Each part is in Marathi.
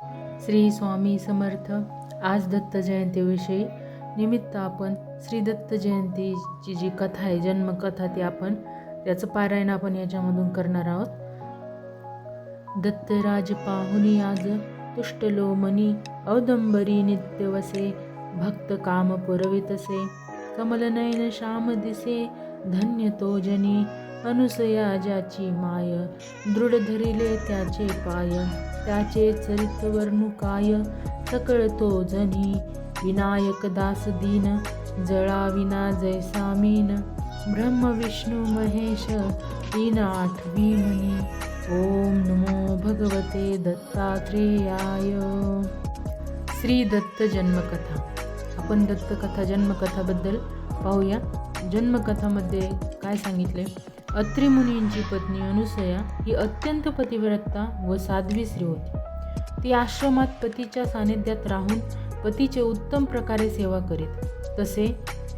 श्री स्वामी समर्थ आज दत्त जयंतीविषयी निमित्त आपण श्री दत्त जयंतीची जी कथा आहे जन्मकथा ती आपण त्याचं पारायण आपण याच्यामधून करणार आहोत. दत्तराज पाहुनी आज तुष्टलो मनी औदंबरी नित्यवसे भक्त काम पुरवितसे कमलनयन श्याम दिसे धन्य तो जनी अनुसया ज्याची माय दृढ धरिले त्याचे पाय. त्याचे चरित्र वर्णुकाय काय जनी. विनायक दास दीन जळाविना जैसा मीन ब्रह्म विष्णू महेश तीन आठवी मुनी ओम नमो भगवते दत्तात्रेयाय. श्री दत्त जन्मकथा. आपण दत्तकथा जन्मकथाबद्दल पाहूया. जन्मकथामध्ये काय सांगितले अत्रिमुनींची पत्नी अनुसया ही अत्यंत पतिव्रता व साध्वी स्त्री होती. ती आश्रमात पतीच्या सानिध्यात राहून पतीचे उत्तम प्रकारे सेवा करीत. तसे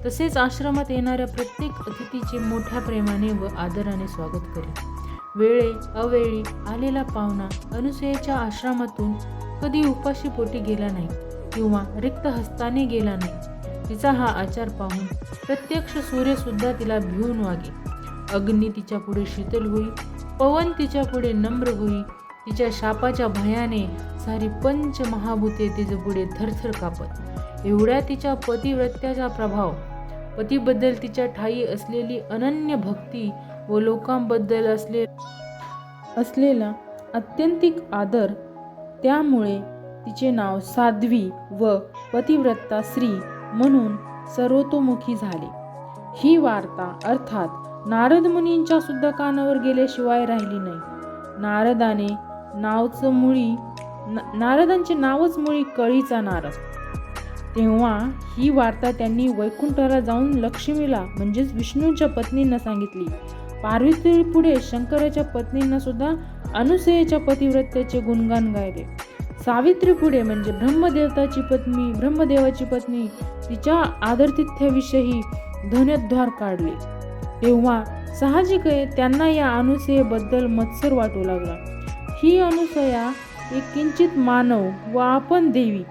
तसेच आश्रमात येणाऱ्या प्रत्येक अतिथीचे मोठ्या प्रेमाने व आदराने स्वागत करीत. वेळे अवेळी आलेला पाहुणा अनुसयेच्या आश्रमातून कधी उपाशी पोटी गेला नाही किंवा रिक्त हस्ताने गेला नाही तिचा हा आचार पाहून प्रत्यक्ष सूर्यसुद्धा तिला भिवून वागे. अग्नी तिच्या पुढे शीतल होई पवन तिच्या पुढे नम्र होई तिच्या शापाच्या भयाने सारी पंच महाभूते तिचे पुढे थरथर कापत. एवढ्या तिच्या पतिव्रत्याचा प्रभाव पतीबद्दल तिच्या ठाई असलेली अनन्य भक्ती व लोकांबद्दल असले असलेला अत्यंतिक आदर त्यामुळे तिचे नाव साध्वी व पतिव्रता स्त्री म्हणून सर्वतोमुखी झाले. ही वार्ता अर्थात नारद मुनींच्या सुद्धा कानावर गेल्याशिवाय राहिली नाही. नारदाने नावचं मुळी नारदांचे नावच मुळी कळीचा नारद तेव्हा ही वार्ता त्यांनी वैकुंठाला जाऊन लक्ष्मीला म्हणजेच विष्णूंच्या पत्नींना सांगितली. पार्वती पुढे शंकराच्या पत्नींना सुद्धा अनुसयेच्या पतिव्रत्याचे गुणगान गायले. सावित्री पुढे म्हणजे ब्रह्मदेवताची पत्नी ब्रह्मदेवाची पत्नी तिच्या आदरतिथ्याविषयी धन्यद्वार काढले. तेव्हा साहजिक आहे त्यांना या अनुसयेबद्दल मत्सर वाटू लागला. ही अनुसया एक किंचित मानव व आपण देवी.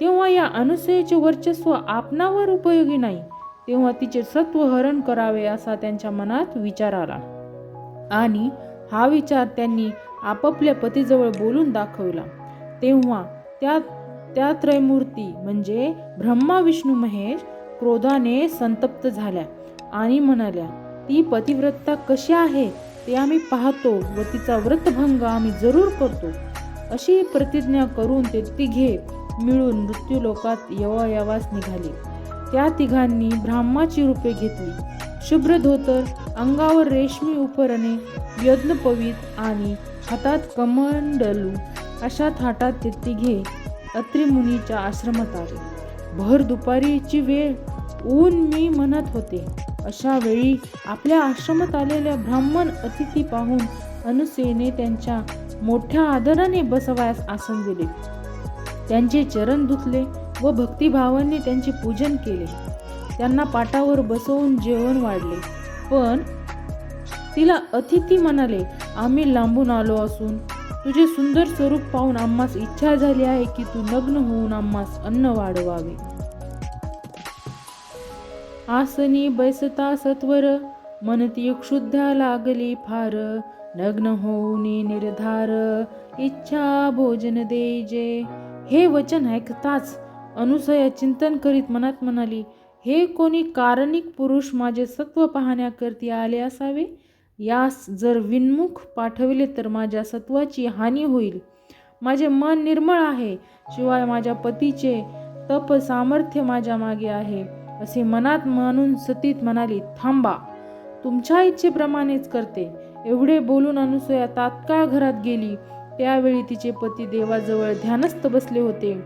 तेव्हा या अनुसयेचे वर्चस्व आपणावर उपयोगी नाही. तेव्हा तिचे सत्व हरण करावे असा त्यांच्या मनात विचार आला. आणि हा विचार त्यांनी आपापल्या पतीजवळ बोलून दाखवला. तेव्हा त्या त्या त्रयमूर्ती म्हणजे ब्रह्मा विष्णू महेश क्रोधाने संतप्त झाल्या आणि म्हणाल्या ती पतिव्रता कशी आहे ते आम्ही पाहतो व तिचा व्रतभंग आम्ही जरूर करतो. अशी प्रतिज्ञा करून ते तिघे मिळून मृत्यूलोकात यवायवास निघाले. त्या तिघांनी ब्राह्माची रूपे घेतली. शुभ्र धोतर अंगावर रेशमी उपरणे यज्ञपवित आणि हातात कमंडलू अशा थाटात ते तिघे अत्रिमुनीच्या आश्रमात आले. भर दुपारीची वेळ ऊन मी म्हणत होते. अशा वेळी आपल्या आश्रमात आलेल्या ब्राह्मण अतिथी पाहून अनुसेने त्यांच्या मोठ्या आदराने बसवायस आसन दिले. त्यांचे चरण धुतले व भक्तिभावाने त्यांचे पूजन केले. त्यांना पाटावर बसवून जेवण वाढले. पण तिला अतिथी म्हणाले आम्ही लांबून आलो असून तुझे सुंदर स्वरूप पाहून आम्हास इच्छा झाली आहे की तू लग्न होऊन आम्हास अन्न वाढवावे. आसनी बैसता सत्वर मनती क्षुद्धा लागली फार. नग्न होऊनी निर्धार इच्छा भोजन देजे. हे वचन ऐकताच अनुसया चिंतन करीत मनात म्हणाली हे कोणी कारणिक पुरुष माझे सत्व पाहण्याकरती आले असावे? यास जर विन्मुख पाठविले तर माझ्या सत्वाची हानी होईल. माझे मन निर्मळ आहे शिवाय माझ्या पतीचे तप सामर्थ्य माझ्या मागे आहे. असे मनात मानून सतीत म्हणाली थांबा तुमच्या इच्छेप्रमाणेच करते. एवढे बोलून अनुसया तात्काळ घरात गेली. त्यावेळी तिचे पती देवाजवळ ध्यानस्थ बसले होते.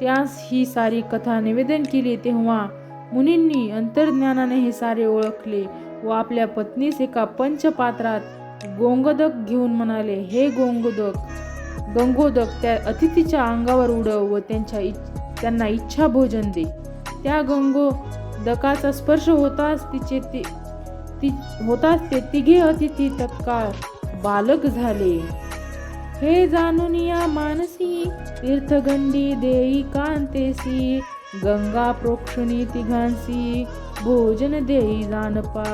त्यास ही सारी कथा निवेदन केली तेव्हा मुनींनी अंतर्ज्ञानाने हे सारे ओळखले व आपल्या पत्नीस एका पंचपात्रात गोंगदक घेऊन म्हणाले हे गोंगोदक गंगोदक त्या अतिथीच्या अंगावर उडव व त्यांच्या इच- त्यांना इच्छा भोजन दे. त्या गंगोदकाचा स्पर्श होताच तिचे ती ति होताच ते तिघे अतिथी तत्काळ बालक झाले. हे जाणून या मानसी तीर्थगंडी देई कांतेसी गंगा प्रोक्षणी तिघांसी भोजन देई जानपा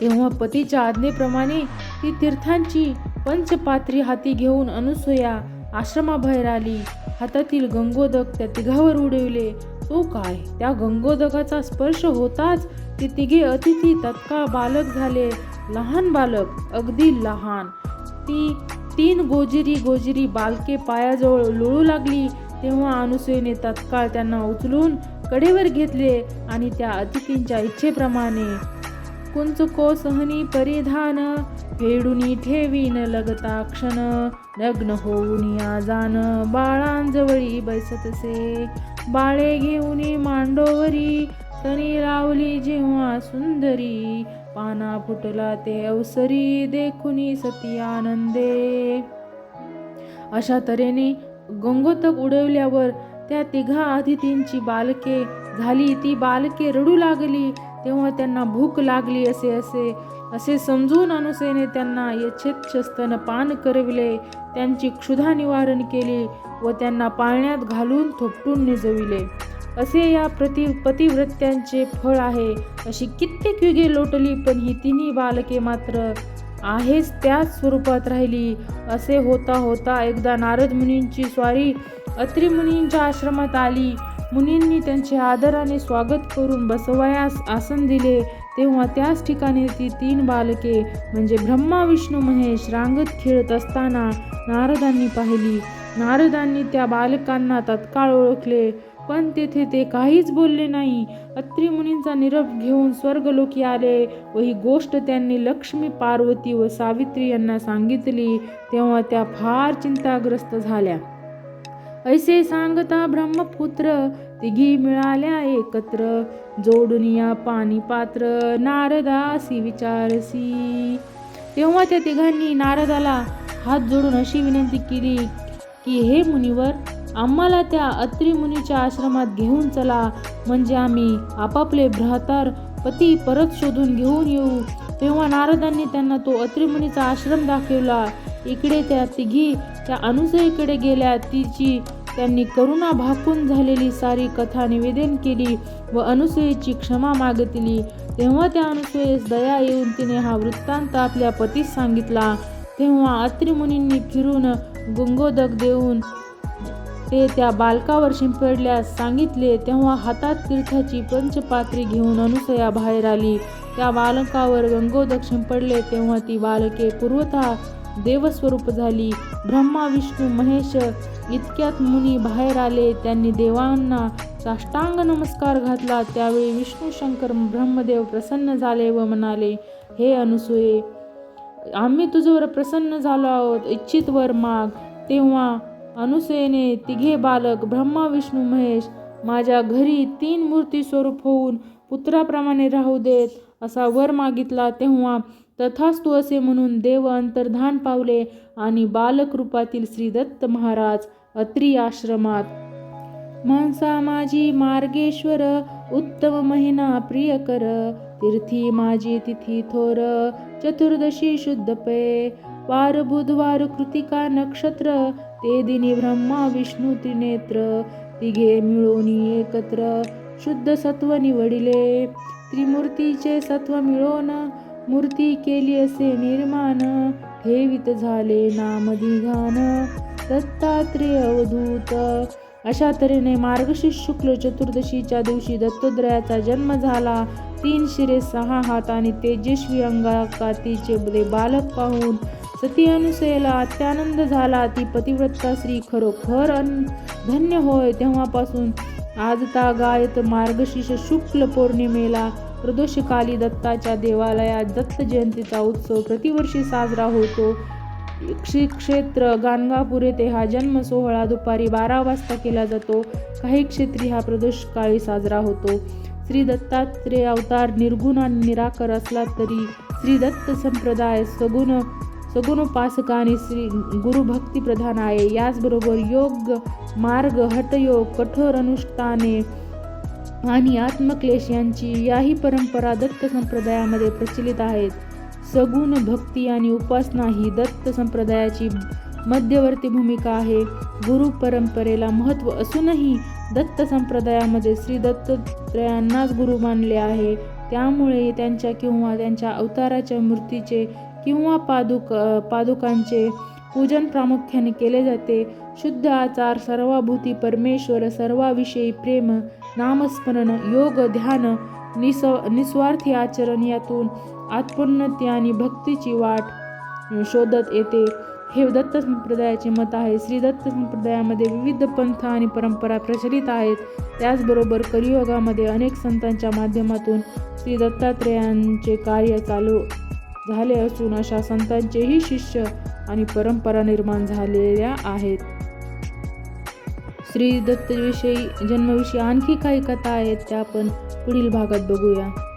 तेव्हा पतीच्या आज्ञेप्रमाणे ती तीर्थांची पंचपात्री हाती घेऊन अनुसूया आश्रमाबाहेर आली. हातातील गंगोदक त्या तिघावर उडविले. तो काय? त्या गंगोदकाचा स्पर्श होताच ते तिघे अतिथी तत्काळ बालक झाले. लहान बालक अगदी लहान. ती तीन गोजिरी गोजिरी बालके पायाजवळ लोळू लागली. तेव्हा अनुसयेने तत्काळ त्यांना उचलून कडेवर घेतले आणि त्या अतिथींच्या इच्छेप्रमाणे कुंचको सहनी परिधान फेडुनी ठेवीन लगता क्षण लग्न होऊन या जाण बाळांजवळी बैसतसे. बाळे घेऊन मांडोवरी तनी लावली जेव्हा सुंदरी. पाना फुटला ते अवसरी देखुनी सती आनंदे. अशा तऱ्हेने गंगोतक उडवल्यावर त्या तिघा अतिथींची बालके झाली. ती बालके रडू लागली. तेव्हा त्यांना भूक लागली असे असे. असे समजून अनुसेने त्यांना यथेच्छस्तन पान करविले. त्यांची क्षुधा निवारण केली व त्यांना पाळण्यात घालून थोपटून निजविले. असे या प्रति पतिव्रत्यांचे फळ आहे. अशी कित्येक युगे लोटली पण ही तिन्ही बालके मात्र आहेच त्याच स्वरूपात राहिली. असे होता होता एकदा नारद मुनींची स्वारी अत्रिमुनींच्या आश्रमात आली. मुनींनी त्यांचे आदराने स्वागत करून बसवयास आसन दिले. तेव्हा त्याच ठिकाणी ती तीन बालके म्हणजे ब्रह्मा विष्णू महेश रांगत खेळत असताना नारदांनी पाहिली. नारदांनी त्या बालकांना तत्काळ ओळखले पण तेथे ते काहीच बोलले नाही. अत्रिमुनींचा निरोप घेऊन स्वर्गलोकी आले व ही गोष्ट त्यांनी लक्ष्मी पार्वती व सावित्री यांना सांगितली. तेव्हा त्या फार चिंताग्रस्त झाल्या. ऐसे सांगता ब्रह्मपुत्र तिघी मिळाल्या एकत्र. जोडून या पाणी पात्र नारदासी विचारसी. तेव्हा त्या तिघांनी नारदाला हात जोडून अशी विनंती केली की हे मुनिवर आम्हाला त्या अत्री मुनीच्या आश्रमात घेऊन चला. म्हणजे आम्ही आपापले भ्रातार पती परत शोधून घेऊन येऊ. तेव्हा नारदांनी त्यांना तो अत्रिमुनीचा आश्रम दाखवला. इकडे त्या तिघी त्या अनुसईकडे गेल्या. तिची त्यांनी करुणा भाकून झालेली सारी कथा निवेदन केली व अनुसयेची क्षमा मागितली. तेव्हा त्या अनुसयेस दया येऊन तिने हा वृत्तांत आपल्या पतीस सांगितला. तेव्हा अत्रिमुनींनी फिरून गंगोदक देऊन ते त्या बालकावर शिंपडल्यास सांगितले तेव्हा हातात तीर्थाची पंचपात्री घेऊन अनुसया बाहेर आली. त्या बालकावर गंगोदक शिंपडले तेव्हा ती बालके पूर्वतः देवस्वरूप झाली. ब्रह्मा विष्णू महेश इतक्यात मुनी बाहेर आले. त्यांनी देवांना साष्टांग नमस्कार घातला. त्यावेळी विष्णू शंकर ब्रह्मदेव प्रसन्न झाले व म्हणाले हे अनुसूये आम्ही तुझ्यावर प्रसन्न झालो आहोत. इच्छित वर माग. तेव्हा अनुसयेने तिघे बालक ब्रह्मा विष्णू महेश माझ्या घरी तीन मूर्ती स्वरूप होऊन पुत्राप्रमाणे राहू देत असा वर मागितला. तेव्हा तथास्तु असे म्हणून देव अंतर्धान पावले आणि बालक रूपातील श्री दत्त महाराज अत्री आश्रमात मानसा माझी मार्गेश्वर उत्तम महिना प्रियकर तीर्थी माझी तिथी थोर चतुर्दशी शुद्ध पे. वार बुधवार कृतिका नक्षत्र ते दिनी ब्रह्मा विष्णू त्रिनेत्र तिघे मिळून एकत्र शुद्ध सत्व निवडिले. त्रिमूर्तीचे सत्व मिळवून मूर्ती केली असे निर्माण. ठेवित झाले नामधिघान. दत्तात्रेय अवधूत. अशा तऱ्हेने मार्गशीर्ष शुक्ल चतुर्दशीच्या दिवशी दत्तोदयाचा जन्म झाला. तीन शिरे सहा हात आणि तेजस्वी अंगाकातीचे बालक पाहून सती अनुसयेला अत्यानंद झाला. ती पतिव्रता श्री खरोखर अन धन्य होय. तेव्हापासून आजता गायत मार्गशीर्ष शुक्ल पौर्णिमेला प्रदोषकाली दत्ताच्या देवालयात दत्त जयंतीचा उत्सव प्रतिवर्षी साजरा होतो. श्री क्षेत्र गाणगापूर येथे हा जन्म सोहळा दुपारी बारा वाजता केला जातो. काही क्षेत्री हा प्रदोष काळी साजरा होतो. श्री दत्तात्रेय अवतार निर्गुण आणि निराकर असला तरी श्री दत्त संप्रदाय सगुण सगुणोपासक आणि श्री गुरुभक्ती प्रधान आहे. याचबरोबर योग मार्ग हटयोग कठोर अनुष्ठाने आणि आत्मक्लेश यांची याही परंपरा दत्त संप्रदायामध्ये प्रचलित आहेत. सगुण भक्ती आणि उपासना ही दत्त संप्रदायाची मध्यवर्ती भूमिका आहे. गुरु परंपरेला महत्त्व असूनही दत्त संप्रदायामध्ये श्री दत्तत्रयांनाच गुरु मानले आहे. त्यामुळे त्यांच्या किंवा त्यांच्या अवताराच्या मूर्तीचे किंवा पादुक पादुकांचे पूजन प्रामुख्याने केले जाते. शुद्ध आचार सर्वाभूती परमेश्वर सर्वाविषयी प्रेम नामस्मरण योग ध्यान निस निस्वार्थी आचरण यातून आत्मोन्नती आणि भक्तीची वाट शोधत येते. हे दत्त संप्रदायाचे मत आहे. श्री दत्त संप्रदायामध्ये विविध पंथ आणि परंपरा प्रचलित आहेत. त्याचबरोबर कलियुगामध्ये अनेक संतांच्या माध्यमातून श्री दत्तात्रेयांचे कार्य चालू झाले असून अशा संतांचेही शिष्य आणि परंपरा निर्माण झालेल्या आहेत. श्री दत्तविषयी जन्मविषयी आणखी काही कथा आहेत त्या आपण पुढील भागात बघूया.